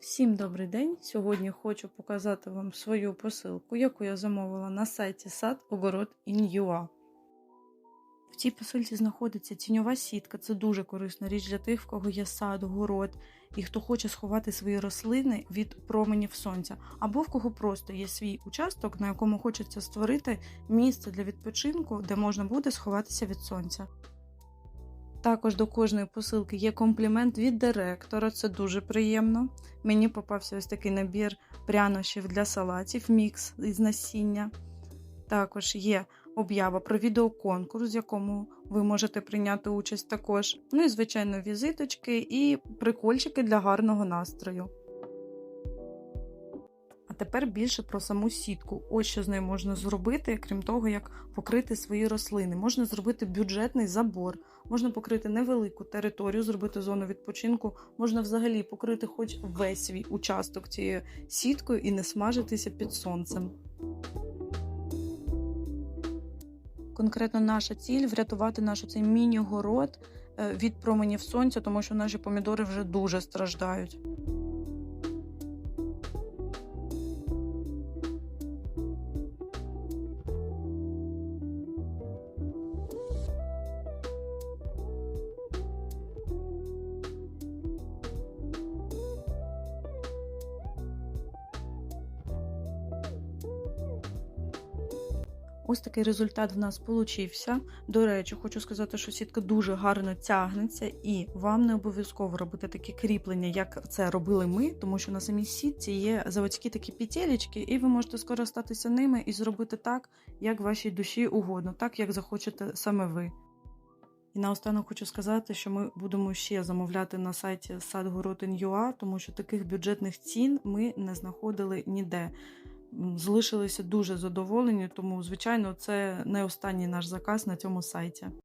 Всім добрий день! Сьогодні хочу показати вам свою посилку, яку я замовила на сайті сад огород In.ua. В цій посилці знаходиться тіньова сітка. Це дуже корисна річ для тих, в кого є сад, город і хто хоче сховати свої рослини від променів сонця, або в кого просто є свій участок, на якому хочеться створити місце для відпочинку, де можна буде сховатися від сонця. Також до кожної посилки є комплімент від директора, це дуже приємно. Мені попався ось такий набір прянощів для салатів, мікс із насіння. Також є об'ява про відеоконкурс, в якому ви можете прийняти участь також. Ну і, звичайно, візиточки і прикольчики для гарного настрою. Тепер більше про саму сітку. Ось що з нею можна зробити, крім того, як покрити свої рослини. Можна зробити бюджетний забор, можна покрити невелику територію, зробити зону відпочинку, можна взагалі покрити хоч весь свій участок цією сіткою і не смажитися під сонцем. Конкретно наша ціль врятувати наш цей міні-город е, від променів сонця, тому що наші помідори вже дуже страждають. Ось такий результат в нас получився. До речі, хочу сказати, що сітка дуже гарно тягнеться, і вам не обов'язково робити такі кріплення, як це робили ми, тому що на самій сітці є заводські такі петелечки, і ви можете скористатися ними і зробити так, як вашій душі угодно, так як захочете саме ви. І наостанок хочу сказати, що ми будемо ще замовляти на сайті sadgorod.in.ua, тому що таких бюджетних цін ми не знаходили ніде. Залишилися дуже задоволені, тому, звичайно, це не останній наш заказ на цьому сайті.